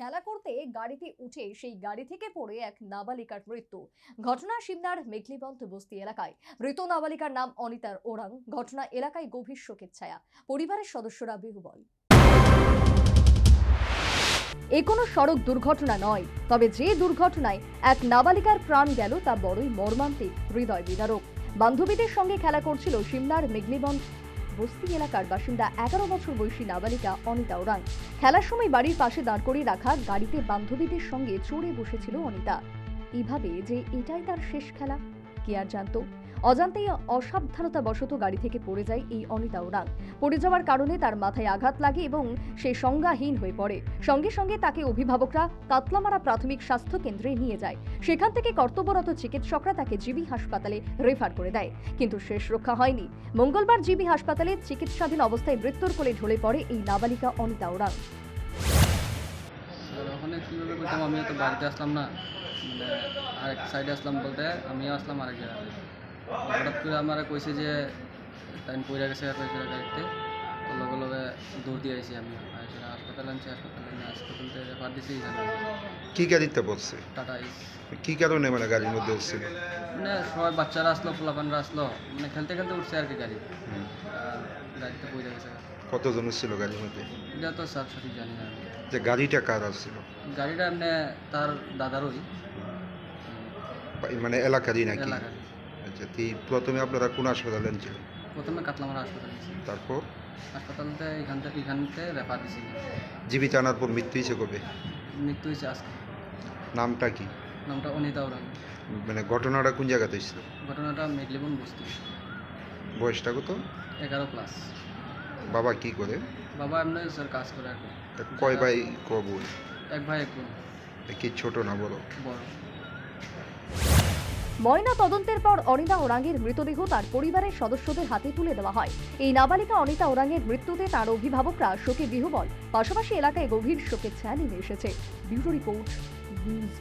খেলা করতে গাড়িতে উঠে সেই গাড়ি থেকে পড়ে এক নাবালিকার মৃত্যু। ঘটনা সিমনার মেঘলিবন্ত বস্তি এলাকায়। মৃত নাবালিকার নাম অনিতার ওরাং। ঘটনা এলাকায় গভীর শোকের ছায়া। পরিবারের সদস্যরা বিহুবল। এ কোনো সড়ক দুর্ঘটনা নয়। তবে যে দুর্ঘটনায় এক নাবালিকার প্রাণ গেল তা বড়ই মর্মান্তিক, হৃদয় বিদারক। বান্ধবীদের সঙ্গে খেলা করছিল সিমনার মেঘলিবন্ত বস্তি এলাকার বাসিন্দা এগারো বছর বয়সী নাবালিকা অনিতা ওরাং। খেলার সময় বাড়ির পাশে দাঁড় করিয়ে রাখা গাড়িতে বান্ধবীদের সঙ্গে চড়ে বসেছিল অনিতা। এভাবে যে এটাই তার শেষ খেলা, কে আর জানতো? অজান্তেই অসাবধানতা বশত গাড়ি থেকে পড়ে যায় এই অনিতা ওরাং পড়ে যাওয়ার কারণে তার মাথায় আঘাত লাগে এবং সে সংজ্ঞাহীন হয়ে পড়ে। সঙ্গে সঙ্গে তাকে অভিভাবকরা কাতলামারা প্রাথমিক স্বাস্থ্য কেন্দ্রে নিয়ে যায়। সেখান থেকে কর্তব্যরত চিকিৎসকরা তাকে জিবি হাসপাতালে রেফার করে দেয়। কিন্তু শেষ রক্ষা হয়নি। মঙ্গলবার জিবি হাসপাতালে চিকিৎসাধীন অবস্থায় মৃত্যুর কোলে ঢলে পড়ে এই নাবালিকা অনিতা ওরাং আমিও তো বাড়িতে আসলাম না। মানে আরেক সাইডে আসলাম বলতে, আমিও আসলাম আরেক জায়গায়। হঠাৎ করে আমার কইছে যে টাইম পড়ে গেছে কইছে গাড়িতে। তো লগে লগে দৌড় দিয়ে আইছি আমি। হাসপাতালে আনছি হাসপাতালে নিয়ে হাসপাতাল থেকে রেফার দিছি কি গাড়িতে বসছে টাটা কি কারণে মানে গাড়ির মধ্যে উঠছিল মানে সবাই বাচ্চারা আসলো পোলাপানরা আসলো। মানে খেলতে খেলতে উঠছে আর কি গাড়ি। গাড়িতে পড়ে গেছে। কতজন ছিল গাড়ির মধ্যে? এটা তো সব সঠিক জানি না যে গাড়িটা কার আসছিল? গাড়িটা এমনি তার দাদারই। মানে এলাকারই নাকি? এলাকার আচ্ছা তুই প্রথমে আপনারা কোন হাসপাতালে ছিল প্রথমে কাতলামারা হাসপাতালে তারপর? হাসপাতালতে এখান থেকে এখানতে রেফার দিছি। জীবিত আনার পর মৃত্যু হয়েছে কবে? মৃত্যু হয়েছে আজকে। নামটা কি? নামটা অনিতা ওরাং। মানে ঘটনাটা কোন জায়গাতে হয়েছিল? ঘটনাটা মেঘলিবন বস্তি। বয়সটা কত? এগারো প্লাস বাবা কি করে? বাবা এমনি স্যার কাজ করে আর কয় ভাই ক বোন? এক ভাই এক বোন। কি ছোট না বড়? বড়। ময়না তদন্তের পর অনিতা ওরাঙ্গের মৃতদেহ তার পরিবারের সদস্যদের হাতে তুলে দেওয়া হয়। এই নাবালিকা অনিতা ওরাঙ্গের মৃত্যুতে তার অভিভাবকরা শোকে বিহবল পাশাপাশি এলাকায় গভীর শোকের ছায়া নেমে এসেছে। Bureau report, news